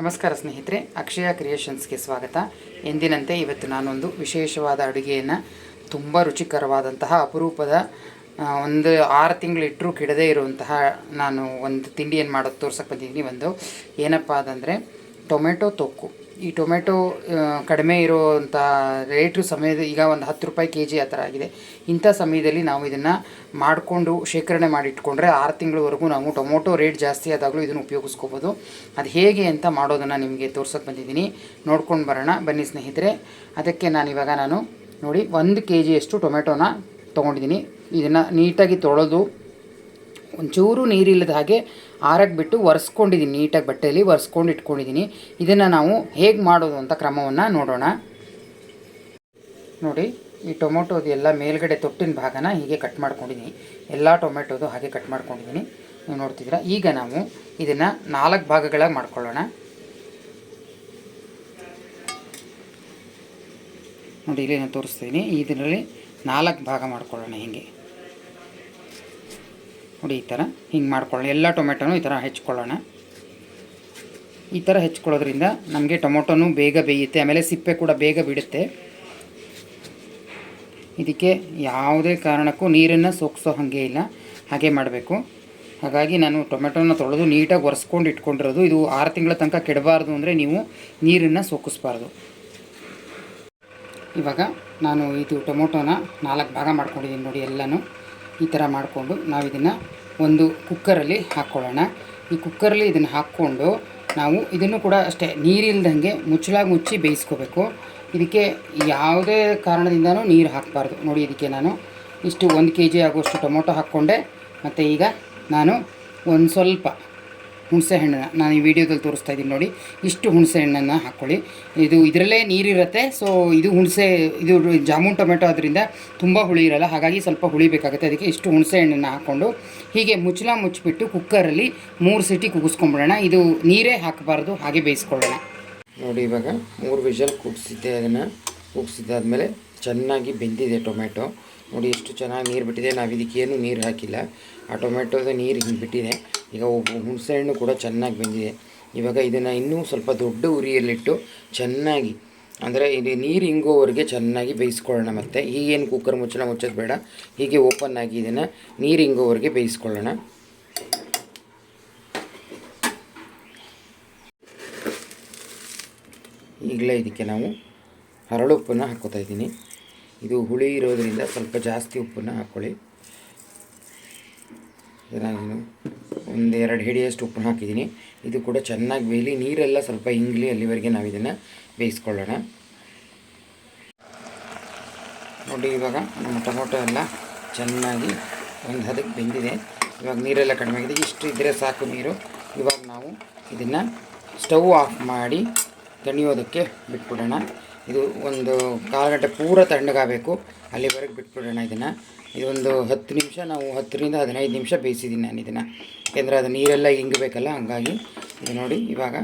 ನಮಸ್ಕಾರ ಸ್ನೇಹಿತರೆ, ಅಕ್ಷಯ ಕ್ರಿಯೇಷನ್ಸ್ಗೆ ಸ್ವಾಗತ. ಎಂದಿನಂತೆ ಇವತ್ತು ನಾನೊಂದು ವಿಶೇಷವಾದ ಅಡುಗೆಯನ್ನು ತುಂಬ ರುಚಿಕರವಾದಂತಹ ಅಪರೂಪದ ಒಂದು ಆರು ತಿಂಗಳಿಟ್ಟರೂ ಕೆಡದೇ ಇರುವಂತಹ ನಾನು ಒಂದು ತಿಂಡಿಯನ್ನು ಮಾಡೋದು ತೋರ್ಸಕ್ಕೆ ಬಂದಿದ್ದೀನಿ. ಒಂದು ಏನಪ್ಪ ಅದಂದರೆ ಟೊಮೆಟೊ ತೊಕ್ಕು. ಈ ಟೊಮೆಟೊ ಕಡಿಮೆ ಇರೋವಂಥ ರೇಟು ಸಮಯದ, ಈಗ ಒಂದು ಹತ್ತು ರೂಪಾಯಿ ಕೆ ಜಿ ಆ ಥರ ಆಗಿದೆ. ಇಂಥ ಸಮಯದಲ್ಲಿ ನಾವು ಇದನ್ನು ಮಾಡಿಕೊಂಡು ಶೇಖರಣೆ ಮಾಡಿ ಇಟ್ಕೊಂಡ್ರೆ ಆರು ತಿಂಗಳವರೆಗೂ ನಾವು ಟೊಮೊಟೊ ರೇಟ್ ಜಾಸ್ತಿ ಆದಾಗಲೂ ಇದನ್ನು ಉಪಯೋಗಿಸ್ಕೋಬೋದು. ಅದು ಹೇಗೆ ಅಂತ ಮಾಡೋದನ್ನು ನಿಮಗೆ ತೋರ್ಸೋಕ್ಕೆ ಬಂದಿದ್ದೀನಿ. ನೋಡ್ಕೊಂಡು ಬರೋಣ. ಬನ್ನಿ ಸ್ನೇಹಿತರೆ, ಅದಕ್ಕೆ ನಾನಿವಾಗ ನಾನು ನೋಡಿ ಒಂದು ಕೆ ಜಿಯಷ್ಟು ಟೊಮೆಟೊನ ತೊಗೊಂಡಿದ್ದೀನಿ. ಇದನ್ನು ನೀಟಾಗಿ ತೊಳೆದು ಒಂಚೂರು ನೀರಿಲ್ಲದ ಹಾಗೆ ಆರಕ್ಕೆ ಬಿಟ್ಟು ಒರೆಸ್ಕೊಂಡಿದ್ದೀನಿ ನೀಟಾಗಿ ಬಟ್ಟೆಯಲ್ಲಿ ಒರೆಸ್ಕೊಂಡು ಇಟ್ಕೊಂಡಿದ್ದೀನಿ ಇದನ್ನು ನಾವು ಹೇಗೆ ಮಾಡೋದು ಅಂತ ಕ್ರಮವನ್ನು ನೋಡೋಣ. ನೋಡಿ, ಈ ಟೊಮೊಟೊದು ಎಲ್ಲ ಮೇಲ್ಗಡೆ ತೊಟ್ಟಿನ ಭಾಗನ ಹೀಗೆ ಕಟ್ ಮಾಡ್ಕೊಂಡಿದ್ದೀನಿ ಎಲ್ಲ ಟೊಮೆಟೊದು ಹಾಗೆ ಕಟ್ ಮಾಡ್ಕೊಂಡಿದ್ದೀನಿ ನೀವು ನೋಡ್ತಿದ್ದೀರಾ? ಈಗ ನಾವು ಇದನ್ನು ನಾಲ್ಕು ಭಾಗಗಳಾಗಿ ಮಾಡ್ಕೊಳ್ಳೋಣ. ನೋಡಿ ಇಲ್ಲಿ ನಾನು ತೋರಿಸ್ತೀನಿ ಇದರಲ್ಲಿ ನಾಲ್ಕು ಭಾಗ ಮಾಡ್ಕೊಳ್ಳೋಣ ಹೀಗೆ. ನೋಡಿ, ಈ ಥರ ಹಿಂಗೆ ಮಾಡ್ಕೊಳ್ಳೋಣ. ಎಲ್ಲ ಟೊಮೆಟೊನೂ ಈ ಥರ ಹೆಚ್ಕೊಳ್ಳೋಣ. ಈ ಥರ ಹೆಚ್ಕೊಳ್ಳೋದ್ರಿಂದ ನಮಗೆ ಟೊಮೊಟೊನೂ ಬೇಗ ಬೇಯುತ್ತೆ, ಆಮೇಲೆ ಸಿಪ್ಪೆ ಕೂಡ ಬೇಗ ಬಿಡುತ್ತೆ. ಇದಕ್ಕೆ ಯಾವುದೇ ಕಾರಣಕ್ಕೂ ನೀರನ್ನು ಸೋಗಿಸೋ ಹಾಗೆ ಇಲ್ಲ, ಹಾಗೆ ಮಾಡಬೇಕು. ಹಾಗಾಗಿ ನಾನು ಟೊಮೆಟೊನ ತೊಳೆದು ನೀಟಾಗಿ ಒರೆಸ್ಕೊಂಡು ಇಟ್ಕೊಂಡಿರೋದು. ಇದು ಆರು ತಿಂಗಳ ತನಕ ಕೆಡಬಾರ್ದು ಅಂದರೆ ನೀವು ನೀರನ್ನು ಸೋಕಿಸ್ಬಾರ್ದು. ಇವಾಗ ನಾನು ಇದು ಟೊಮೊಟೊನ ನಾಲ್ಕು ಭಾಗ ಮಾಡ್ಕೊಂಡಿದ್ದೀನಿ ನೋಡಿ ಎಲ್ಲನೂ. ಈ ಥರ ಮಾಡಿಕೊಂಡು ನಾವು ಇದನ್ನು ಒಂದು ಕುಕ್ಕರಲ್ಲಿ ಹಾಕ್ಕೊಳ್ಳೋಣ. ಈ ಕುಕ್ಕರಲ್ಲಿ ಇದನ್ನು ಹಾಕ್ಕೊಂಡು ನಾವು ಇದನ್ನು ಕೂಡ ಅಷ್ಟೇ ನೀರಿಲ್ದಂಗೆ ಮುಚ್ಚಲಾಗಿ ಮುಚ್ಚಿ ಬೇಯಿಸ್ಕೋಬೇಕು. ಇದಕ್ಕೆ ಯಾವುದೇ ಕಾರಣದಿಂದನೂ ನೀರು ಹಾಕಬಾರ್ದು. ನೋಡಿ ಇದಕ್ಕೆ ನಾನು ಇಷ್ಟು ಒಂದು ಕೆ ಜಿ ಆಗುವಷ್ಟು ಟೊಮೊಟೊ ಹಾಕ್ಕೊಂಡೆ. ಮತ್ತು ಈಗ ನಾನು ಒಂದು ಸ್ವಲ್ಪ ಹುಣಸೆ ಹಣ್ಣನ್ನು ನಾನು ಈ ವಿಡಿಯೋದಲ್ಲಿ ತೋರಿಸ್ತಾ ಇದ್ದೀನಿ ನೋಡಿ. ಇಷ್ಟು ಹುಣಸೆ ಹಣ್ಣನ್ನು ಹಾಕ್ಕೊಳ್ಳಿ. ಇದು ಇದರಲ್ಲೇ ನೀರಿರುತ್ತೆ. ಸೊ ಇದು ಹುಣಸೆ, ಇದು ಜಾಮೂನ್ ಟೊಮೆಟೊ ಅದರಿಂದ ತುಂಬ ಹುಳಿ ಇರಲ್ಲ. ಹಾಗಾಗಿ ಸ್ವಲ್ಪ ಹುಳಿ ಬೇಕಾಗುತ್ತೆ. ಅದಕ್ಕೆ ಇಷ್ಟು ಹುಣಸೆ ಹಣ್ಣನ್ನು ಹಾಕ್ಕೊಂಡು ಹೀಗೆ ಮುಚ್ಚಲ ಮುಚ್ಚಿಬಿಟ್ಟು ಕುಕ್ಕರಲ್ಲಿ ಮೂರು ಸಿಟಿ ಕುಗಿಸ್ಕೊಂಬಿಡೋಣ ಇದು ನೀರೇ ಹಾಕಬಾರ್ದು. ಹಾಗೆ ಬೇಯಿಸ್ಕೊಳ್ಳೋಣ. ನೋಡಿ ಇವಾಗ ಮೂರು ವಿಷಲ್ ಕೂಗಿಸಿದ್ದೆ ಅದನ್ನು. ಕೂಗಿಸಿದ್ದಾದಮೇಲೆ ಚೆನ್ನಾಗಿ ಬೆಂದಿದೆ ಟೊಮೆಟೊ. ನೋಡಿ ಎಷ್ಟು ಚೆನ್ನಾಗಿ ನೀರು ಬಿಟ್ಟಿದೆ. ನಾವು ಇದಕ್ಕೇನು ನೀರು ಹಾಕಿಲ್ಲ. ಆ ಟೊಮೆಟೊದ ನೀರು ಹಿಂಗೆ ಬಿಟ್ಟಿದೆ. ಈಗ ಹುಣಸೆ ಹಣ್ಣು ಕೂಡ ಚೆನ್ನಾಗಿ ಬೆಂದಿದೆ. ಇವಾಗ ಇದನ್ನು ಇನ್ನೂ ಸ್ವಲ್ಪ ದೊಡ್ಡ ಉರಿಯಲ್ಲಿಟ್ಟು ಚೆನ್ನಾಗಿ, ಅಂದರೆ ಇಲ್ಲಿ ನೀರು ಹಿಂಗೋವರೆಗೆ ಚೆನ್ನಾಗಿ ಬೇಯಿಸ್ಕೊಳ್ಳೋಣ ಮತ್ತು. ಈಗೇನು ಕುಕ್ಕರ್ ಮುಚ್ಚಳ ಮುಚ್ಚೋದು ಬೇಡ. ಹೀಗೆ ಓಪನ್ ಆಗಿ ಇದನ್ನು ನೀರು ಹಿಂಗೋವರೆಗೆ ಬೇಯಿಸ್ಕೊಳ್ಳೋಣ. ಈಗಲೇ ಇದಕ್ಕೆ ನಾವು ಹರಳು ಉಪ್ಪನ್ನು ಹಾಕ್ಕೋತಾ ಇದ್ದೀನಿ. ಇದು ಹುಳಿ ಇರೋದರಿಂದ ಸ್ವಲ್ಪ ಜಾಸ್ತಿ ಉಪ್ಪನ್ನು ಹಾಕ್ಕೊಳ್ಳಿ ನಾನು ಒಂದು ಎರಡು ಹಿಡಿಯಷ್ಟು ಉಪ್ಪನ್ನು ಹಾಕಿದ್ದೀನಿ. ಇದು ಕೂಡ ಚೆನ್ನಾಗಿ ಬೇಯಲಿ. ನೀರೆಲ್ಲ ಸ್ವಲ್ಪ ಇಂಗ್ಲಿ ಅಲ್ಲಿವರೆಗೆ ನಾವು ಇದನ್ನು ಬೇಯಿಸ್ಕೊಳ್ಳೋಣ. ನೋಡಿ, ಇವಾಗ ನಮ್ಮ ಟೊಮೊಟೊ ಎಲ್ಲ ಚೆನ್ನಾಗಿ ಒಂದು ಹದಕ್ಕೆ ಬೆಂದಿದೆ. ಇವಾಗ ನೀರೆಲ್ಲ ಕಡಿಮೆ ಆಗಿದೆ. ಇಷ್ಟು ಇದ್ದರೆ ಸಾಕು ನೀರು. ಇವಾಗ ನಾವು ಇದನ್ನು ಸ್ಟವ್ ಆಫ್ ಮಾಡಿ ತಣಿಯೋದಕ್ಕೆ ಬಿಟ್ಬಿಡೋಣ. ಇದು ಒಂದು ಕಾಲು ಗಂಟೆ ಪೂರ ತಣ್ಣಗಾಗಬೇಕು. ಅಲ್ಲಿವರೆಗೆ ಬಿಟ್ಬಿಡೋಣ ಇದನ್ನು. ಇದೊಂದು ಹತ್ತು ನಿಮಿಷ, ನಾವು ಹತ್ತರಿಂದ ಹದಿನೈದು ನಿಮಿಷ ಬೇಯಿಸಿದ್ದೀನಿ ನಾನು ಇದನ್ನು. ಯಾಕೆಂದರೆ ಅದು ನೀರೆಲ್ಲ ಇಂಗಬೇಕಲ್ಲ ಹಂಗಾಗಿ ಇದು ನೋಡಿ, ಇವಾಗ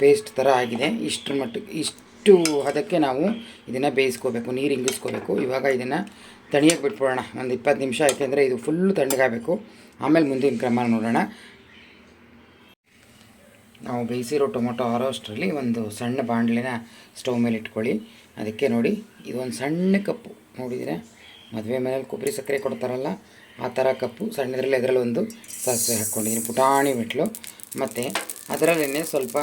ಪೇಸ್ಟ್ ಥರ ಆಗಿದೆ. ಇಷ್ಟರ ಮಟ್ಟಕ್ಕೆ ಇಷ್ಟು ಅದಕ್ಕೆ ನಾವು ಇದನ್ನು ಬೇಯಿಸ್ಕೋಬೇಕು, ನೀರು ಹಿಂಗಿಸ್ಕೋಬೇಕು ಇವಾಗ ಇದನ್ನು ತಣಿಯಕ್ಕೆ ಬಿಟ್ಬಿಡೋಣ, ಒಂದು ಇಪ್ಪತ್ತು ನಿಮಿಷ. ಯಾಕೆಂದರೆ ಇದು ಫುಲ್ಲು ತಣ್ಣಗಾಗಬೇಕು. ಆಮೇಲೆ ಮುಂದಿನ ಕ್ರಮ ನೋಡೋಣ. ನಾವು ಬೇಯಿಸಿರೋ ಟೊಮೊಟೊ ಆರೋ ಅಷ್ಟರಲ್ಲಿ ಒಂದು ಸಣ್ಣ ಬಾಣಲಿನ ಸ್ಟವ್ ಮೇಲೆ ಇಟ್ಕೊಳ್ಳಿ. ಅದಕ್ಕೆ ನೋಡಿ, ಇದೊಂದು ಸಣ್ಣ ಕಪ್ಪು. ನೋಡಿದರೆ ಮದುವೆ ಮನೇಲಿ ಕೊಬ್ಬರಿ ಸಕ್ಕರೆ ಕೊಡ್ತಾರಲ್ಲ, ಆ ಥರ ಕಪ್ಪು. ಸಣ್ಣದ್ರಲ್ಲಿ ಅದರಲ್ಲಿ ಒಂದು ಸಾಸಿವೆ ಹಾಕ್ಕೊಂಡಿದ್ದೀನಿ ಪುಟಾಣಿ ಮೆಟ್ಲು. ಮತ್ತು ಅದರಲ್ಲೇ ಸ್ವಲ್ಪ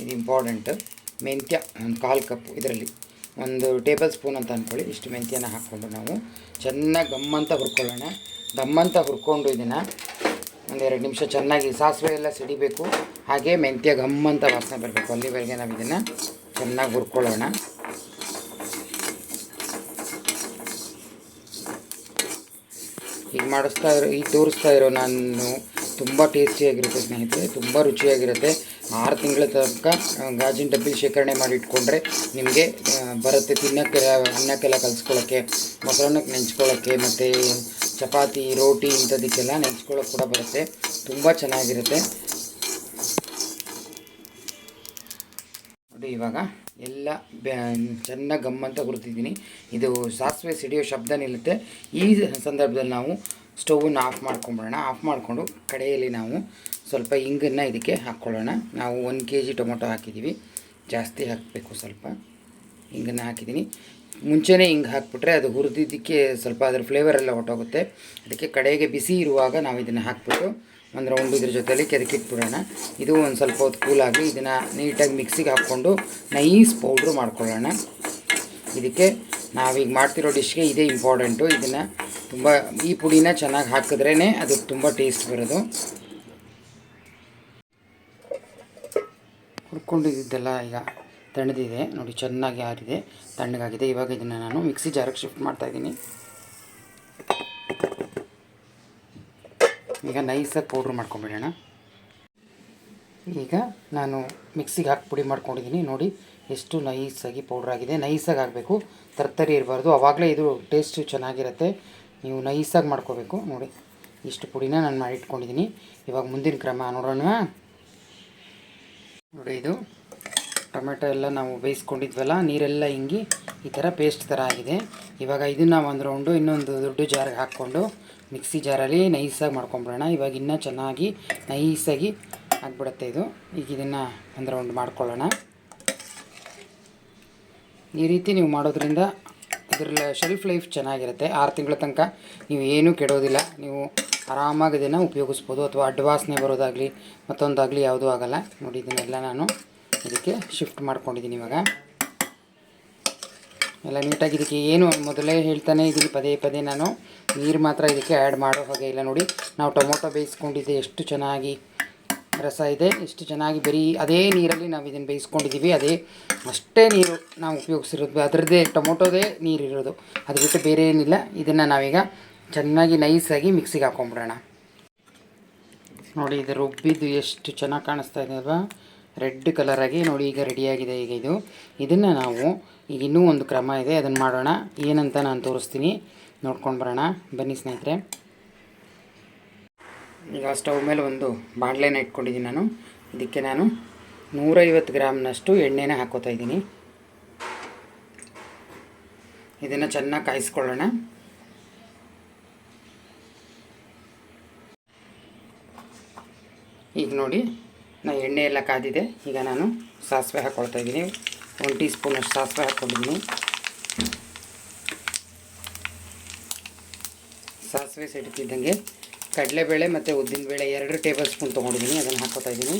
ಇದು ಇಂಪಾರ್ಟೆಂಟ್ ಮೆಂತ್ಯ, ಒಂದು ಕಾಲು ಕಪ್ಪು ಇದರಲ್ಲಿ. ಒಂದು ಟೇಬಲ್ ಸ್ಪೂನ್ ಅಂತ ಅಂದ್ಕೊಳ್ಳಿ ಇಷ್ಟು ಮೆಂತ್ಯನ ಹಾಕ್ಕೊಂಡು ನಾವು ಚೆನ್ನಾಗಿ ಗಮ್ಮಂತ ಹುರ್ಕೊಳ್ಳೋಣ. ಗಮ್ಮಂತ ಹುರ್ಕೊಂಡು ಇದನ್ನು ಒಂದು ಎರಡು ನಿಮಿಷ ಚೆನ್ನಾಗಿ ಸಾಸಿವೆ ಎಲ್ಲ ಸಿಡಿಬೇಕು. ಹಾಗೆ ಮೆಂತ್ಯ ಗಮ್ಮಂತ ವಾಸನೆ ಬರಬೇಕು. ಅಲ್ಲಿವರೆಗೆ ನಾವು ಇದನ್ನು ಚೆನ್ನಾಗಿ ಹುರ್ಕೊಳ್ಳೋಣ. ಹೀಗೆ ಮಾಡಿಸ್ತಾ ಇರೋ ಈಗ ತೋರಿಸ್ತಾ ಇರೋ ನಾನು ತುಂಬ ಟೇಸ್ಟಿಯಾಗಿರುತ್ತೆ ಸ್ನೇಹಿತರೆ. ತುಂಬ ರುಚಿಯಾಗಿರುತ್ತೆ. ಆರು ತಿಂಗಳ ತನಕ ಗಾಜಿನ ಡಬ್ಬಿ ಶೇಖರಣೆ ಮಾಡಿ ಇಟ್ಕೊಂಡ್ರೆ ನಿಮಗೆ ಬರುತ್ತೆ ತಿನ್ನೋಕ್ಕೆ, ಅನ್ನಕ್ಕೆಲ್ಲ ಕಲಿಸ್ಕೊಳ್ಳೋಕ್ಕೆ ಮೊಸರನ್ನಕ್ಕೆ ನೆಂಚ್ಕೊಳ್ಳೋಕ್ಕೆ ಮತ್ತು ಚಪಾತಿ, ರೋಟಿ ಇಂಥದಕ್ಕೆಲ್ಲ ನೆಂಚ್ಕೊಳ್ಳೋಕೆ ಕೂಡ ಬರುತ್ತೆ. ತುಂಬ ಚೆನ್ನಾಗಿರುತ್ತೆ. ನೋಡಿ ಇವಾಗ ಎಲ್ಲ ಚೆನ್ನಾಗಿ ಚೆನ್ನಾಗಿ ಗಮ್ಮಂತ ಹುರಿದಿದ್ದೀನಿ. ಇದು ಸಾಸಿವೆ ಸಿಡಿಯೋ ಶಬ್ದ ನಿಲ್ಲುತ್ತೆ. ಈ ಸಂದರ್ಭದಲ್ಲಿ ನಾವು ಸ್ಟೌವನ್ನು ಆಫ್ ಮಾಡ್ಕೊಂಬಿಡೋಣ. ಆಫ್ ಮಾಡಿಕೊಂಡು ಕಡೆಯಲ್ಲಿ ನಾವು ಸ್ವಲ್ಪ ಇಂಗನ್ನು ಇದಕ್ಕೆ ಹಾಕ್ಕೊಳ್ಳೋಣ. ನಾವು ಒಂದು ಕೆ ಜಿ ಟೊಮೊಟೊ ಹಾಕಿದ್ದೀವಿ. ಜಾಸ್ತಿ ಹಾಕಬೇಕು ಸ್ವಲ್ಪ. ಹಿಂಗನ್ನು ಹಾಕಿದ್ದೀನಿ. ಮುಂಚೆನೇ ಹಿಂಗೆ ಹಾಕ್ಬಿಟ್ರೆ ಅದು ಹುರಿದಿದ್ದಕ್ಕೆ ಸ್ವಲ್ಪ ಅದ್ರ ಫ್ಲೇವರ್ ಎಲ್ಲ ಹೊಟ್ಟೋಗುತ್ತೆ ಅದಕ್ಕೆ ಕಡೆಗೆ ಬಿಸಿ ಇರುವಾಗ ನಾವು ಇದನ್ನು ಹಾಕ್ಬಿಟ್ಟು ಒಂದು ರೌಂಡ್ ಇದ್ರ ಜೊತೆಲಿ ಕೆದಕಿಟ್ಬಿಡೋಣ ಇದು ಒಂದು ಸ್ವಲ್ಪ ಹೊತ್ತು ಕೂಲಾಗಿ ಇದನ್ನು ನೀಟಾಗಿ ಮಿಕ್ಸಿಗೆ ಹಾಕ್ಕೊಂಡು ನೈಸ್ ಪೌಡ್ರು ಮಾಡ್ಕೊಳ್ಳೋಣ. ಇದಕ್ಕೆ ನಾವೀಗ ಮಾಡ್ತಿರೋ ಡಿಶ್ಗೆ ಇದೇ ಇಂಪಾರ್ಟೆಂಟು ಇದನ್ನು ತುಂಬ ಈ ಪುಡಿನ ಚೆನ್ನಾಗಿ ಹಾಕಿದ್ರೇ ಅದು ತುಂಬ ಟೇಸ್ಟ್ ಬರೋದು. ಹುರ್ಕೊಂಡಿದ್ದೆಲ್ಲ ಈಗ ತಣ್ಣದಿದೆ. ನೋಡಿ, ಚೆನ್ನಾಗಿ ಆರಿದೆ, ತಣ್ಣಗಾಗಿದೆ. ಇವಾಗ ಇದನ್ನು ನಾನು ಮಿಕ್ಸಿ ಜಾರಕ್ಕೆ ಶಿಫ್ಟ್ ಮಾಡ್ತಾಯಿದ್ದೀನಿ ಈಗ ನೈಸಾಗಿ ಪೌಡ್ರ್ ಮಾಡ್ಕೊಂಬಿಡೋಣ. ಈಗ ನಾನು ಮಿಕ್ಸಿಗೆ ಹಾಕಿ ಪುಡಿ ಮಾಡ್ಕೊಂಡಿದ್ದೀನಿ. ನೋಡಿ, ಎಷ್ಟು ನೈಸಾಗಿ ಪೌಡ್ರ್ ಆಗಿದೆ. ನೈಸಾಗಿ ಆಗಬೇಕು. ತರ್ತರಿ ಇರಬಾರ್ದು. ಅವಾಗಲೇ ಇದು ಟೇಸ್ಟು ಚೆನ್ನಾಗಿರುತ್ತೆ. ನೀವು ನೈಸಾಗಿ ಮಾಡ್ಕೋಬೇಕು. ನೋಡಿ, ಇಷ್ಟು ಪುಡಿನ ನಾನು ಮಾಡಿಟ್ಕೊಂಡಿದ್ದೀನಿ. ಇವಾಗ ಮುಂದಿನ ಕ್ರಮ ನೋಡೋಣ. ಇದು. ಟೊಮೆಟೊ ಎಲ್ಲ ನಾವು ಬೇಯಿಸ್ಕೊಂಡಿದ್ವಲ್ಲ, ನೀರೆಲ್ಲ ಹಿಂಗಿ ಈ ಥರ ಪೇಸ್ಟ್ ಥರ ಆಗಿದೆ. ಇವಾಗ ಇದನ್ನು ಒಂದು ರೌಂಡು ಇನ್ನೊಂದು ದೊಡ್ಡ ಜಾರ್ಗೆ ಹಾಕ್ಕೊಂಡು ಮಿಕ್ಸಿ ಜಾರಲ್ಲಿ ನೈಸಾಗಿ ಮಾಡ್ಕೊಂಬಿಡೋಣ. ಇವಾಗ ಇನ್ನೂ ಚೆನ್ನಾಗಿ ನೈಸಾಗಿ ಆಗಿಬಿಡುತ್ತೆ ಇದು. ಈಗ ಇದನ್ನು ಒಂದು ರೌಂಡ್ ಮಾಡ್ಕೊಳ್ಳೋಣ. ಈ ರೀತಿ ನೀವು ಮಾಡೋದ್ರಿಂದ ಇದ್ರ ಶೆಲ್ಫ್ ಲೈಫ್ ಚೆನ್ನಾಗಿರುತ್ತೆ. ಆರು ತಿಂಗಳ ತನಕ ನೀವು ಏನೂ ಕೆಡೋದಿಲ್ಲ. ನೀವು ಆರಾಮಾಗಿ ಇದನ್ನು ಉಪಯೋಗಿಸ್ಬೋದು ಅಥವಾ ಅಡ್ವಾಸನೆ ಬರೋದಾಗಲಿ ಮತ್ತೊಂದಾಗಲಿ ಯಾವುದೂ ಆಗಲ್ಲ. ನೋಡಿ, ಇದನ್ನೆಲ್ಲ ನಾನು ಇದಕ್ಕೆ ಶಿಫ್ಟ್ ಮಾಡ್ಕೊಂಡಿದ್ದೀನಿ ಇವಾಗ. ಎಲ್ಲ ನೀಟಾಗಿ ಇದಕ್ಕೆ ಏನು ಮೊದಲೇ ಹೇಳ್ತಾನೆ ಇದ್ದೀನಿ ಪದೇ ಪದೇ ನಾನು ನೀರು ಮಾತ್ರ ಇದಕ್ಕೆ ಆ್ಯಡ್ ಮಾಡೋ ಹಾಗೆ ಇಲ್ಲ ನೋಡಿ. ನಾವು ಟೊಮೊಟೊ ಬೇಯಿಸ್ಕೊಂಡಿದ್ದೆ, ಎಷ್ಟು ಚೆನ್ನಾಗಿ ರಸ ಇದೆ, ಎಷ್ಟು ಚೆನ್ನಾಗಿ ಬರೀ ಅದೇ ನೀರಲ್ಲಿ ನಾವು ಇದನ್ನು ಬೇಯಿಸ್ಕೊಂಡಿದ್ದೀವಿ. ಅದೇ ಅಷ್ಟೇ ನೀರು ನಾವು ಉಪಯೋಗಿಸಿರೋದು. ಅದರದ್ದೇ ಟೊಮೊಟೊದೇ ನೀರಿರೋದು. ಅದು ಬಿಟ್ಟು ಬೇರೆ ಏನಿಲ್ಲ. ಇದನ್ನು ನಾವೀಗ ಚೆನ್ನಾಗಿ ನೈಸಾಗಿ ಮಿಕ್ಸಿಗೆ ಹಾಕೊಂಬಿಡೋಣ. ನೋಡಿ, ಇದು ರುಬ್ಬಿದ್ದು ಎಷ್ಟು ಚೆನ್ನಾಗಿ ಕಾಣಿಸ್ತಾ ಇದೆ ಅಲ್ವಾ? ರೆಡ್ ಕಲರಾಗಿ ನೋಡಿ, ಈಗ ರೆಡಿಯಾಗಿದೆ ಈಗ ಇದು. ಇದನ್ನು ನಾವು ಈಗ ಇನ್ನೂ ಒಂದು ಕ್ರಮ ಇದೆ, ಅದನ್ನು ಮಾಡೋಣ. ಏನಂತ ನಾನು ತೋರಿಸ್ತೀನಿ. ನೋಡ್ಕೊಂಡು ಬರೋಣ. ಬನ್ನಿ ಸ್ನೇಹಿತರೆ. ಈಗ ಸ್ಟವ್ ಮೇಲೆ ಒಂದು ಬಾಣಲೆನ ಇಟ್ಕೊಂಡಿದ್ದೀನಿ ನಾನು. ಇದಕ್ಕೆ ನಾನು ನೂರೈವತ್ತು ಗ್ರಾಮ್ನಷ್ಟು ಎಣ್ಣೆನ ಹಾಕೋತಾ ಇದ್ದೀನಿ. ಇದನ್ನು ಚೆನ್ನಾಗಿ ಕಾಯಿಸ್ಕೊಳ್ಳೋಣ. ಈಗ ನೋಡಿ, ನಾ ಎಣ್ಣೆ ಎಲ್ಲ ಕಾದಿದೆ. ಈಗ ನಾನು ಸಾಸಿವೆ ಹಾಕ್ಕೊಳ್ತಾ ಇದ್ದೀನಿ. ಒಂದು ಟೀ ಸ್ಪೂನಷ್ಟು ಸಾಸಿವೆ ಹಾಕ್ಕೊಂಡಿದ್ದೀನಿ. ಸಾಸಿವೆ ಸಿಡ್ತಿದ್ದಂಗೆ ಕಡಲೆಬೇಳೆ ಮತ್ತು ಉದ್ದಿನಬೇಳೆ ಎರಡು ಟೇಬಲ್ ಸ್ಪೂನ್ ತೊಗೊಂಡಿದ್ದೀನಿ. ಅದನ್ನು ಹಾಕೋತಾ ಇದ್ದೀನಿ.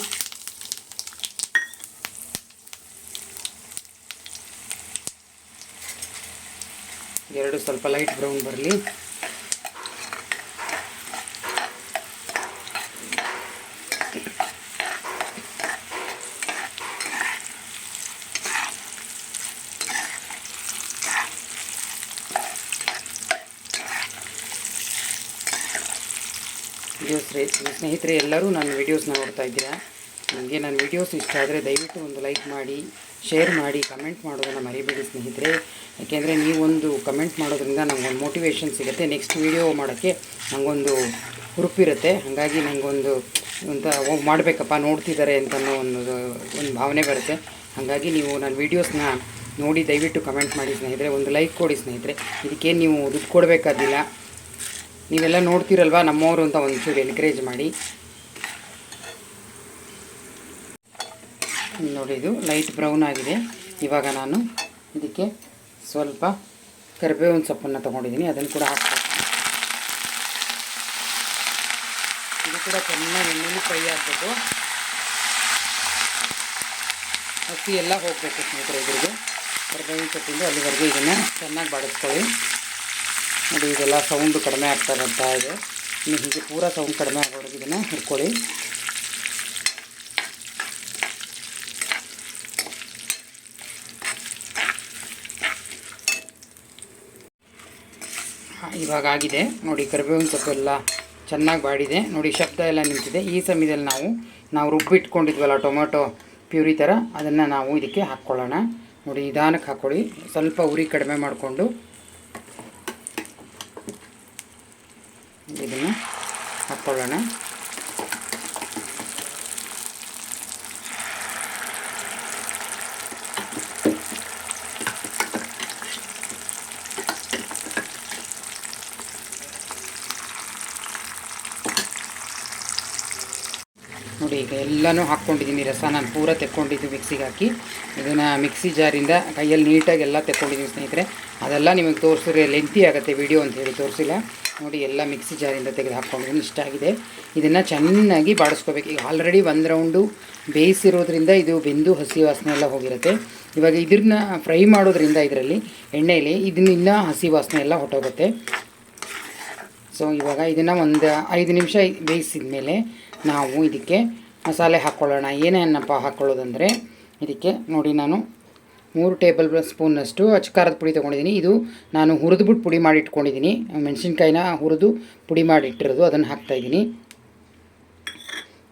ಎರಡು ಸ್ವಲ್ಪ ಲೈಟ್ ಬ್ರೌನ್ ಬರಲಿ. ಸ್ನೇಹಿತರೆ ಎಲ್ಲರೂ ನನ್ನ ವೀಡಿಯೋಸ್ನ ನೋಡ್ತಾ ಇದ್ದೀರಾ? ನನಗೆ ನನ್ನ ವೀಡಿಯೋಸ್ ಇಷ್ಟ ಆದರೆ ದಯವಿಟ್ಟು ಒಂದು ಲೈಕ್ ಮಾಡಿ ಶೇರ್ ಮಾಡಿ ಕಮೆಂಟ್ ಮಾಡೋದನ್ನು ಮರಿಬೇಡಿ ಸ್ನೇಹಿತರೆ. ಯಾಕೆಂದರೆ ನೀವೊಂದು ಕಮೆಂಟ್ ಮಾಡೋದ್ರಿಂದ ನನಗೊಂದು ಮೋಟಿವೇಶನ್ ಸಿಗುತ್ತೆ. ನೆಕ್ಸ್ಟ್ ವೀಡಿಯೋ ಮಾಡೋಕ್ಕೆ ನನಗೊಂದು ಹುರುಪಿರುತ್ತೆ. ಹಾಗಾಗಿ ನನಗೊಂದು ಅಂತ ಹೋಗಿ ಮಾಡಬೇಕಪ್ಪ, ನೋಡ್ತಿದ್ದಾರೆ ಅಂತನೋ ಒಂದು ಒಂದು ಭಾವನೆ ಬರುತ್ತೆ. ಹಾಗಾಗಿ ನೀವು ನನ್ನ ವೀಡಿಯೋಸ್ನ ನೋಡಿ ದಯವಿಟ್ಟು ಕಮೆಂಟ್ ಮಾಡಿ ಸ್ನೇಹಿತರೆ. ಒಂದು ಲೈಕ್ ಕೊಡಿ ಸ್ನೇಹಿತರೆ. ಇದಕ್ಕೇನು ನೀವು ದುಡ್ಡು ಕೊಡಬೇಕಾದಿಲ್ಲ. ನೀವೆಲ್ಲ ನೋಡ್ತೀರಲ್ವಾ ನಮ್ಮವರು ಅಂತ ಒಂಚೂರು ಎನ್ಕರೇಜ್ ಮಾಡಿ. ನೋಡಿ ಇದು ಲೈಟ್ ಬ್ರೌನ್ ಆಗಿದೆ. ಇವಾಗ ನಾನು ಇದಕ್ಕೆ ಸ್ವಲ್ಪ ಕರಿಬೇವಿನ ಸೊಪ್ಪನ್ನು ತೊಗೊಂಡಿದ್ದೀನಿ. ಅದನ್ನು ಕೂಡ ಹಾಕ್ತೀನಿ ಇದು ಕೂಡ ಚೆನ್ನಾಗಿ ಎಣ್ಣೆಲಿ ಫ್ರೈ ಆಗಬೇಕು. ಹಸಿ ಎಲ್ಲ ಹೋಗಬೇಕು ಸ್ನೇಹಿತರೆ ಇದ್ರಿಗೆ. ಕರಿಬೇವಿನ ಸೊಪ್ಪಿಂದ ಅಲ್ಲಿವರೆಗೂ ಇದನ್ನು ಚೆನ್ನಾಗಿ ಬಾಡಿಸ್ಕೊಳ್ಳಿ. ನೋಡಿ, ಇದೆಲ್ಲ ಸೌಂಡ್ ಕಡಿಮೆ ಆಗ್ತಾ ಬರ್ತಾ ಇದೆ. ಇನ್ನು ಹೀಗೆ ಪೂರ ಸೌಂಡ್ ಕಡಿಮೆ ಆಗೋರಿಗೆ ಇದನ್ನು ಹುರ್ಕೊಳ್ಳಿ ಇವಾಗ ಆಗಿದೆ. ನೋಡಿ, ಕರಿಬೇವಿನ ಸೊಪ್ಪು ಎಲ್ಲ ಚೆನ್ನಾಗಿ ಬಾಡಿದೆ. ನೋಡಿ, ಶಬ್ದ ಎಲ್ಲ ನಿಂತಿದೆ. ಈ ಸಮಯದಲ್ಲಿ ನಾವು ನಾವು ರುಬ್ಬಿಟ್ಕೊಂಡಿದ್ವಲ್ಲ ಟೊಮೆಟೊ ಪ್ಯೂರಿ ಥರ ಅದನ್ನು ನಾವು ಇದಕ್ಕೆ ಹಾಕ್ಕೊಳ್ಳೋಣ. ನೋಡಿ, ನಿಧಾನಕ್ಕೆ ಹಾಕ್ಕೊಳ್ಳಿ. ಸ್ವಲ್ಪ ಉರಿ ಕಡಿಮೆ ಮಾಡಿಕೊಂಡು ಹಾಕ್ಕೊಳ್ಳೋಣ. ನೋಡಿ, ಈಗ ಎಲ್ಲನೂ ಹಾಕ್ಕೊಂಡಿದ್ದೀನಿ. ರಸ ನಾನು ಪೂರ ತೆಕ್ಕೊಂಡಿದ್ದು ಮಿಕ್ಸಿಗೆ ಹಾಕಿ. ಇದನ್ನು ಮಿಕ್ಸಿ ಜಾರಿಂದ ಕೈಯಲ್ಲಿ ನೀಟಾಗಿ ಎಲ್ಲ ತೆಕ್ಕೊಂಡಿದ್ದೀನಿ ಸ್ನೇಹಿತರೆ. ಅದೆಲ್ಲ ನಿಮಗೆ ತೋರಿಸಿದ್ರೆ ಲೆಂತಿ ಆಗುತ್ತೆ ವಿಡಿಯೋ ಅಂತ ಹೇಳಿ ತೋರಿಸಿಲ್ಲ. ನೋಡಿ, ಎಲ್ಲ ಮಿಕ್ಸಿ ಜಾರಿಂದ ತೆಗೆದು ಹಾಕ್ಕೊಂಡಿದ್ದೀನಿ ಇಷ್ಟ ಆಗಿದೆ. ಇದನ್ನು ಚೆನ್ನಾಗಿ ಬಾಡಿಸ್ಕೋಬೇಕು. ಈಗ ಆಲ್ರೆಡಿ ಒಂದು ರೌಂಡು ಬೇಯಿಸಿರೋದ್ರಿಂದ ಇದು ಬೆಂದು ಹಸಿ ವಾಸನೆ ಎಲ್ಲ ಹೋಗಿರುತ್ತೆ. ಇವಾಗ ಇದನ್ನ ಫ್ರೈ ಮಾಡೋದ್ರಿಂದ ಇದರಲ್ಲಿ ಎಣ್ಣೆಯಲ್ಲಿ ಇದನ್ನ ಹಸಿ ವಾಸನೆ ಎಲ್ಲ ಹೊಟ್ಟೋಗುತ್ತೆ. ಸೊ ಇವಾಗ ಇದನ್ನು ಒಂದು ಐದು ನಿಮಿಷ ಬೇಯಿಸಿದ ಮೇಲೆ ನಾವು ಇದಕ್ಕೆ ಮಸಾಲೆ ಹಾಕ್ಕೊಳ್ಳೋಣ. ಏನೇನಪ್ಪ ಹಾಕ್ಕೊಳ್ಳೋದಂದರೆ, ಇದಕ್ಕೆ ನೋಡಿ ನಾನು ಮೂರು ಟೇಬಲ್ ಸ್ಪೂನಷ್ಟು ಅಚ್ಚ ಖಾರದ ಪುಡಿ ತೊಗೊಂಡಿದ್ದೀನಿ. ಇದು ನಾನು ಹುರಿದ್ಬಿಟ್ಟು ಪುಡಿ ಮಾಡಿ ಇಟ್ಕೊಂಡಿದ್ದೀನಿ. ಮೆಣಸಿನ್ಕಾಯಿನ ಹುರಿದು ಪುಡಿ ಮಾಡಿ ಇಟ್ಟಿರೋದು, ಅದನ್ನು ಹಾಕ್ತಾಯಿದ್ದೀನಿ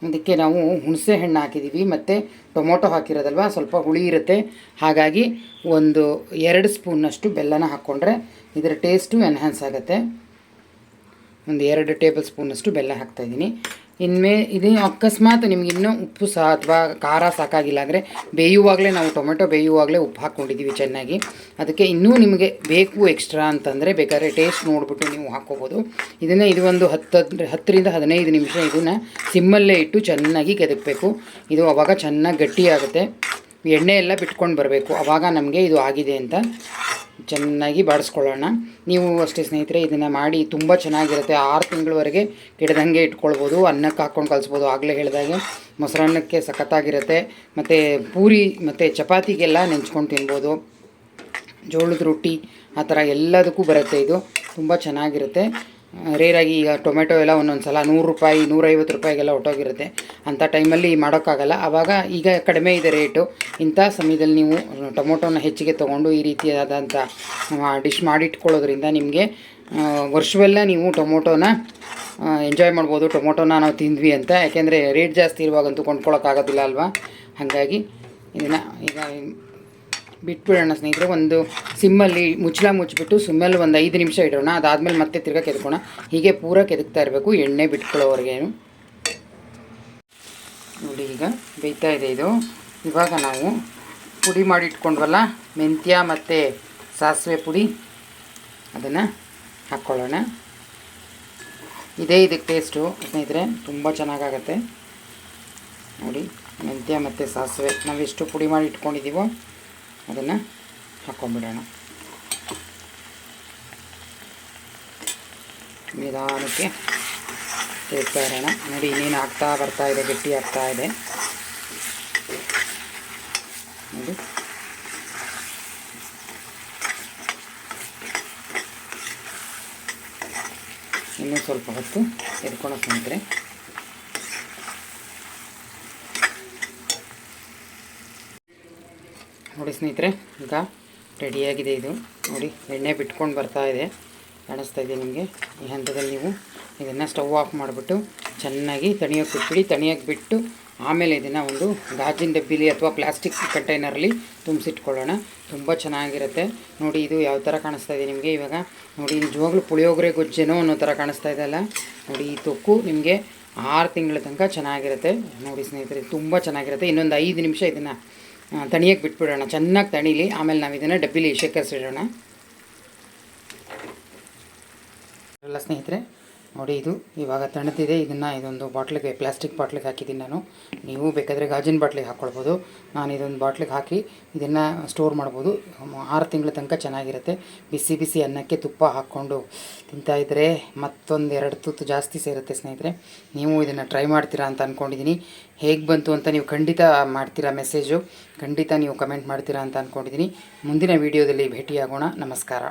ಅದಕ್ಕೆ ನಾವು ಹುಣಸೆ ಹಣ್ಣು ಹಾಕಿದ್ದೀವಿ ಮತ್ತು ಟೊಮೊಟೊ ಹಾಕಿರೋದಲ್ವ, ಸ್ವಲ್ಪ ಹುಳಿ ಇರುತ್ತೆ. ಹಾಗಾಗಿ ಒಂದು ಎರಡು ಸ್ಪೂನಷ್ಟು ಬೆಲ್ಲನ ಹಾಕ್ಕೊಂಡ್ರೆ ಇದರ ಟೇಸ್ಟು ಎನ್ಹ್ಯಾನ್ಸ್ ಆಗುತ್ತೆ. ಒಂದು ಎರಡು ಟೇಬಲ್ ಸ್ಪೂನಷ್ಟು ಬೆಲ್ಲ ಹಾಕ್ತಾಯಿದ್ದೀನಿ ಇನ್ಮೇ ಇದು ಅಕಸ್ಮಾತ್ ನಿಮ್ಗೆ ಇನ್ನೂ ಉಪ್ಪು ಸಹ ಅಥವಾ ಖಾರ ಸಾಕಾಗಿಲ್ಲ. ಅಂದರೆ ಬೇಯುವಾಗಲೇ ನಾವು ಟೊಮೆಟೊ ಬೇಯುವಾಗಲೇ ಉಪ್ಪು ಹಾಕ್ಕೊಂಡಿದ್ದೀವಿ ಚೆನ್ನಾಗಿ. ಅದಕ್ಕೆ ಇನ್ನೂ ನಿಮಗೆ ಬೇಕು ಎಕ್ಸ್ಟ್ರಾ ಅಂತಂದರೆ ಬೇಕಾದ್ರೆ ಟೇಸ್ಟ್ ನೋಡಿಬಿಟ್ಟು ನೀವು ಹಾಕ್ಕೋಬೋದು. ಇದನ್ನು ಇದು ಒಂದು ಹತ್ತು ಹತ್ತರಿಂದ ಹದಿನೈದು ನಿಮಿಷ ಇದನ್ನು ಸಿಮ್ಮಲ್ಲೇ ಇಟ್ಟು ಚೆನ್ನಾಗಿ ಕೆದಕಬೇಕು. ಇದು ಅವಾಗ ಚೆನ್ನಾಗಿ ಗಟ್ಟಿಯಾಗುತ್ತೆ. ಎಣ್ಣೆ ಎಲ್ಲ ಬಿಟ್ಕೊಂಡು ಬರಬೇಕು. ಆವಾಗ ನಮಗೆ ಇದು ಆಗಿದೆ ಅಂತ. ಚೆನ್ನಾಗಿ ಬಾಡಿಸ್ಕೊಳ್ಳೋಣ. ನೀವು ಅಷ್ಟೇ ಸ್ನೇಹಿತರೆ, ಇದನ್ನು ಮಾಡಿ ತುಂಬ ಚೆನ್ನಾಗಿರುತ್ತೆ. ಆರು ತಿಂಗಳವರೆಗೆ ಕೆಡದಂಗೆ ಇಟ್ಕೊಳ್ಬೋದು, ಅನ್ನಕ್ಕೆ ಹಾಕ್ಕೊಂಡು ಕಲಿಸ್ಬೋದು. ಆಗಲೇ ಹೇಳಿದಾಗೆ ಮೊಸರನ್ನಕ್ಕೆ ಸಖತ್ತಾಗಿರುತ್ತೆ. ಮತ್ತು ಪೂರಿ, ಮತ್ತು ಚಪಾತಿಗೆಲ್ಲ ನೆಂಚ್ಕೊಂಡು ತಿನ್ಬೋದು. ಜೋಳದ ರೊಟ್ಟಿ, ಆ ಥರ ಎಲ್ಲದಕ್ಕೂ ಬರುತ್ತೆ ಇದು. ತುಂಬ ಚೆನ್ನಾಗಿರುತ್ತೆ. ರೇರಾಗಿ ಈಗ ಟೊಮೆಟೊ ಎಲ್ಲ ಒಂದೊಂದು ಸಲ ನೂರು ರೂಪಾಯಿ, ನೂರೈವತ್ತು ರೂಪಾಯಿಗೆಲ್ಲ ಹೊಟ್ಟೋಗಿರುತ್ತೆ ಅಂಥ ಟೈಮಲ್ಲಿ ಮಾಡೋಕ್ಕಾಗಲ್ಲ. ಆವಾಗ ಈಗ ಕಡಿಮೆ ಇದೆ ರೇಟು ಇಂಥ ಸಮಯದಲ್ಲಿ ನೀವು ಟೊಮೊಟೊನ ಹೆಚ್ಚಿಗೆ ತೊಗೊಂಡು ಈ ರೀತಿಯಾದಂಥ ಡಿಶ್ ಮಾಡಿಟ್ಕೊಳ್ಳೋದ್ರಿಂದ ನಿಮಗೆ ವರ್ಷವೆಲ್ಲ ನೀವು ಟೊಮೊಟೊನ ಎಂಜಾಯ್ ಮಾಡ್ಬೋದು. ಟೊಮೊಟೊನ ನಾವು ತಿಂದ್ವಿ ಅಂತ. ಯಾಕೆಂದರೆ ರೇಟ್ ಜಾಸ್ತಿ ಇರುವಾಗಂತೂ ಕೊಂಡ್ಕೊಳ್ಳೋಕ್ಕಾಗೋದಿಲ್ಲ ಅಲ್ವಾ? ಹಾಗಾಗಿ ಇದನ್ನು ಈಗ ಬಿಟ್ಬಿಡೋಣ ಸ್ನೇಹಿತರೆ, ಒಂದು ಸಿಮ್ಮಲ್ಲಿ ಮುಚ್ಚಲ ಮುಚ್ಚಿಬಿಟ್ಟು ಸಿಮ್ಮಲ್ಲಿ ಒಂದು ಐದು ನಿಮಿಷ ಇಡೋಣ. ಅದಾದಮೇಲೆ ಮತ್ತೆ ತಿರ್ಗಾ ಕೆದಕೋಣ. ಹೀಗೆ ಪೂರ ಕೆದಕ್ತಾ ಇರಬೇಕು, ಎಣ್ಣೆ ಬಿಟ್ಕೊಳ್ಳೋವರೆಗೇನು. ನೋಡಿ ಈಗ ಬೇಯ್ತಾ ಇದೆ ಇದು. ಇವಾಗ ನಾವು ಪುಡಿ ಮಾಡಿ ಇಟ್ಕೊಂಡ್ವಲ್ಲ ಮೆಂತ್ಯ ಮತ್ತು ಸಾಸಿವೆ ಪುಡಿ, ಅದನ್ನು ಹಾಕ್ಕೊಳ್ಳೋಣ. ಇದೇ ಇದಕ್ಕೆ ಟೇಸ್ಟು ಸ್ನೇಹಿತರೆ, ತುಂಬ ಚೆನ್ನಾಗಾಗತ್ತೆ. ನೋಡಿ, ಮೆಂತ್ಯ ಮತ್ತು ಸಾಸಿವೆ ನಾವು ಎಷ್ಟು ಪುಡಿ ಮಾಡಿ ಇಟ್ಕೊಂಡಿದ್ದೀವೋ ಅದನ್ನು ಹಾಕ್ಕೊಂಬಿಡೋಣ ನಿಧಾನಕ್ಕೆ ತಿರುಗ್ತಾ ಇರೋಣ ನೋಡಿ, ಇನ್ನೇನು ಆಗ್ತಾ ಬರ್ತಾ ಇದೆ, ಗಟ್ಟಿ ಆಗ್ತಾ ಇದೆ. ನೋಡಿ. ಇನ್ನೂ ಸ್ವಲ್ಪ ಹೊತ್ತು ಎದ್ಕೊಳಕ್ಕೆ ಸ್ನೇಹಿತರೆ ನೋಡಿ ಸ್ನೇಹಿತರೆ, ಈಗ ರೆಡಿಯಾಗಿದೆ ಇದು. ನೋಡಿ, ಎಣ್ಣೆ ಬಿಟ್ಕೊಂಡು ಬರ್ತಾ ಇದೆ. ಕಾಣಿಸ್ತಾ ಇದೆ ನಿಮಗೆ? ಈ ಹಂತದಲ್ಲಿ ನೀವು ಇದನ್ನು ಸ್ಟವ್ ಆಫ್ ಮಾಡಿಬಿಟ್ಟು ಚೆನ್ನಾಗಿ ತಣಿಯೋಕ್ಕೆ ಬಿಟ್ಬಿಡಿ ತಣಿಯೋಕ್ಕೆ ಬಿಟ್ಟು ಆಮೇಲೆ ಇದನ್ನು ಒಂದು ಗಾಜಿನ ಡಬ್ಬಿಲಿ ಅಥವಾ ಪ್ಲಾಸ್ಟಿಕ್ ಕಂಟೈನರಲ್ಲಿ ತುಂಬಿಸಿಟ್ಕೊಳ್ಳೋಣ. ತುಂಬ ಚೆನ್ನಾಗಿರುತ್ತೆ. ನೋಡಿ, ಇದು ಯಾವ ಥರ ಕಾಣಿಸ್ತಾ ಇದೆ ನಿಮಗೆ ಇವಾಗ? ನೋಡಿ ನಿಜವಾಗ್ಲೂ ಪುಳಿಯೋಗರೆ ಗೊಜ್ಜೇನೋ ಅನ್ನೋ ಥರ ಕಾಣಿಸ್ತಾ ಇದೆಯಲ್ಲ ನೋಡಿ, ಈ ತೊಕ್ಕು ನಿಮಗೆ ಆರು ತಿಂಗಳ ತನಕ ಚೆನ್ನಾಗಿರುತ್ತೆ. ನೋಡಿ ಸ್ನೇಹಿತರೆ ತುಂಬ ಚೆನ್ನಾಗಿರುತ್ತೆ. ಇನ್ನೊಂದು ಐದು ನಿಮಿಷ ಇದನ್ನು ತಣಿಯಕ್ಕೆ ಬಿಟ್ಬಿಡೋಣ. ಚೆನ್ನಾಗಿ ತಣಿಲಿ. ಆಮೇಲೆ ನಾವು ಇದನ್ನು ಡಬ್ಬಿಲಿ ಶೇಖರಿಸಿಡೋಣ. ಎಲ್ಲ ಸ್ನೇಹಿತರೆ ನೋಡಿ, ಇದು ಇವಾಗ ತಣತಿದೆ ಇದನ್ನು ಇದೊಂದು ಬಾಟ್ಲಿಗೆ, ಪ್ಲಾಸ್ಟಿಕ್ ಬಾಟ್ಲಿಗೆ ಹಾಕಿದ್ದೀನಿ ನಾನು. ನೀವು ಬೇಕಾದರೆ ಗಾಜಿನ ಬಾಟ್ಲಿಗೆ ಹಾಕ್ಕೊಳ್ಬೋದು. ನಾನು ಇದೊಂದು ಬಾಟ್ಲಿಗೆ ಹಾಕಿ ಇದನ್ನು ಸ್ಟೋರ್ ಮಾಡ್ಬೋದು. ಆರು ತಿಂಗಳ ತನಕ ಚೆನ್ನಾಗಿರುತ್ತೆ. ಬಿಸಿ ಬಿಸಿ ಅನ್ನಕ್ಕೆ ತುಪ್ಪ ಹಾಕ್ಕೊಂಡು ತಿಂತಾಯಿದ್ರೆ ಮತ್ತೊಂದು ಎರಡು ತುತ್ತು ಜಾಸ್ತಿ ಸೇರುತ್ತೆ ಸ್ನೇಹಿತರೆ. ನೀವು ಇದನ್ನು ಟ್ರೈ ಮಾಡ್ತೀರಾ ಅಂತ ಅಂದ್ಕೊಂಡಿದ್ದೀನಿ ಹೇಗೆ ಬಂತು ಅಂತ ನೀವು ಖಂಡಿತ ಮಾಡ್ತೀರಾ ಮೆಸೇಜು ಖಂಡಿತ ನೀವು ಕಮೆಂಟ್ ಮಾಡ್ತೀರಾ ಅಂತ ಅಂದ್ಕೊಂಡಿದ್ದೀನಿ ಮುಂದಿನ ವೀಡಿಯೋದಲ್ಲಿ ಭೇಟಿಯಾಗೋಣ. ನಮಸ್ಕಾರ.